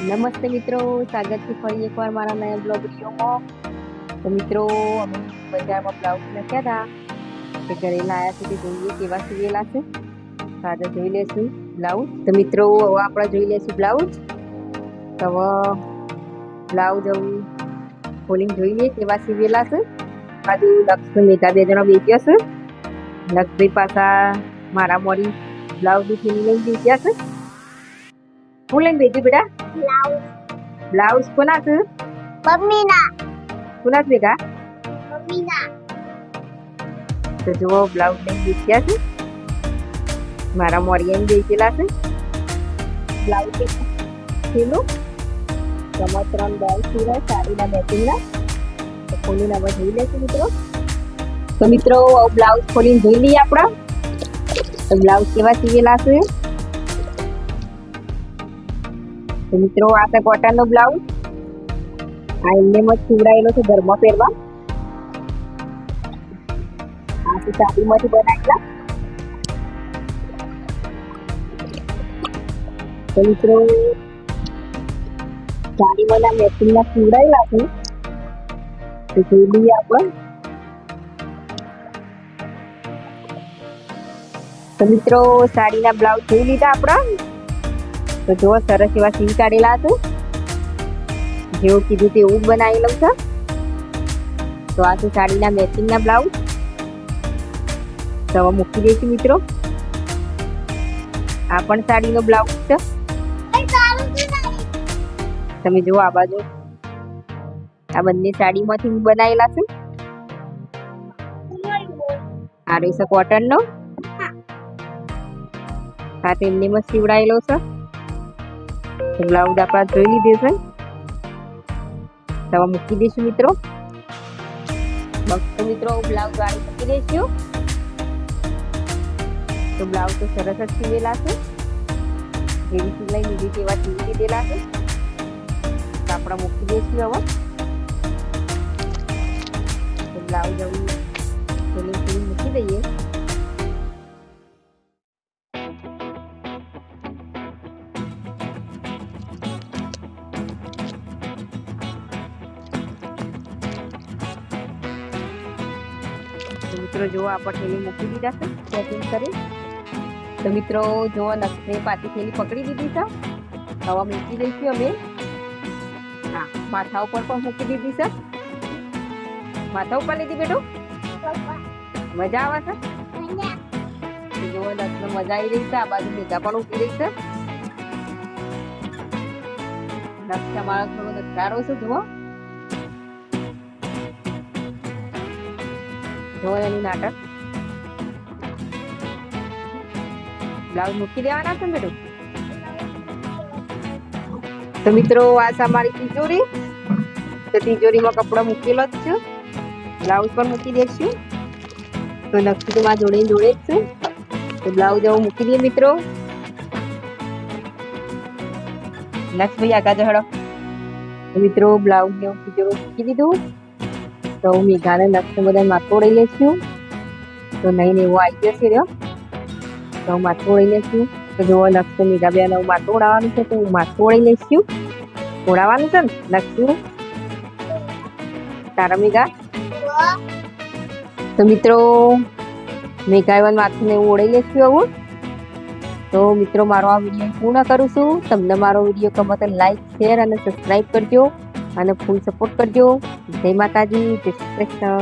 નમસ્તે મિત્રો, સ્વાગત છે ફરી એકવાર મારા નયા બ્લોગ વિડીયોમાં. તો મિત્રો, અમે બજારમાં બ્લાઉઝ લખ્યા હતા તે ઘરે લાયા છે તે જોઈએ કેવા સીવેલા છે. તો જોઈ લેશું બ્લાઉઝ. તો મિત્રો, હવે આપણે જોઈ લેશું બ્લાઉઝ. તો હવે બ્લાઉઝ હવે ખોલીને જોઈ લઈએ કેવા સીવેલા છે. બાજુ લક્ષ મેઘા બે જણા બેસ્યા છે. લક્ષભાઈ પાછા મારા મોડી બ્લાઉઝ ફીની લઈને બેસ્યા છે. હું લઈને બેઠી બેટા? બ્લાઉઝ કોના છે मम्मीना છે ભેગા મમ્મીના તો જુઓ બ્લાઉઝ લઈને બેસ્યા છે મારા મોરિયાની બેસેલા છે બ્લાઉઝ તમારે ત્રણ બ્લાઉઝ સિવાય સાડીના મેચિંગના તો ખોલીને હવે જોઈ લેશું મિત્રો તો મિત્રો બ્લાઉઝ ખોલીને જોઈ લઈએ આપણા તો બ્લાઉઝ કેવા સીવેલા છે તો મિત્રો, આ છે કોટનનો બ્લાઉઝ આ એમને મત સીવડાયેલો છે ઘરમાં પહેરવા. આ છે સાડીમાંથી બનાવેલા. તો મિત્રો સાડીમાંના મેચિંગના સીવડાયેલા છે. તો જોઈ લઈએ આપણે. તો મિત્રો, સાડીના બ્લાઉઝ જોઈ લીધા આપણા. તો જો સરસ એવા સીન કાઢેલા હતું જેવું કીધું તેવું બનાવી લઉં છે. તો આ છે સાડીના મેચિંગના બ્લાઉઝ તો મૂકી દઈશું મિત્રો. આ પણ સાડીનો બ્લાઉઝ છે. તમે જુઓ, આ બાજુ આ બંને સાડીમાંથી બનાવેલા છે. આ રહેશે કોટનનો આ એમને મસ્ત સીવડાયેલો છે. બ્લાઉઝ આપણા જોઈ લીધી છે. તવા મૂકી દઈશું મિત્રો. બસ તો મિત્રો બ્લાઉઝ વાળી મૂકી દઈશું તો બ્લાઉઝ તો સરસ જ સીવેલા છે. જેવી સિલાઈ લીધી તેવા સીવી લીધેલા છે. આપણે મૂકી દઈશું હવે. બ્લાઉઝ હવે તો મિત્રો જો આપણે થેલી મૂકી દીધા છે. પેકિંગ કરી. તો મિત્રો જો નક્ષે પાછી થેલી પકડી દીધી છે. હવા મૂકી દઈશું અમે. હા, માથા ઉપર પણ મૂકી દીધી છે. માથા ઉપર લીધી બેટું? મજા આવે છે? જો નક્ષને મજા આવી રહી છે. આ બાજુ ભેગા પણ ઊભી રહી છે. નક્ષ અમારો થોડો નકારો છે, જુઓ. જુઓ નાટક. બ્લાઉઝ મૂકી દેવાના છે બેટું? તો મિત્રો, આ છે તિજોરી. તો તિજોરીમાં કપડા મૂકેલો જ છે. બ્લાઉઝ પણ મૂકી દેશું તો નક્કી તો મારા જોડે જોડે જ છે. તો બ્લાઉઝ આવું મૂકી દઈએ મિત્રો. લક્ષભાઈ આગળ જહડો તો મિત્રો બ્લાઉઝ ને તિજોરી મૂકી દીધું. તો હું મેઘાને નક્ષને બધા માથો લઈ લઈશું તો નહીં ને એવું આવી જશે રહ્યો. તો હું માથું ઓળી લઈશું તો જો લક્ષ્મી બેન હું માથું ઓળાવવાનું છે તો હું માથું ઓળી લેશું ઓળાવવાનું છે ને, લક્ષ્મી તારા મેઘા તો મિત્રો મેઘા એવન માથું એવું ઓળી લેશું આવું તો મિત્રો, મારો આ વીડિયો પૂર્ણ કરું છું. તમને મારો વીડિયો ગમે તો લાઈક શેર અને સબસ્ક્રાઈબ કરજો. અને ફૂલ સપોર્ટ કરજો. જય માતાજી જય શ્રી કૃષ્ણ.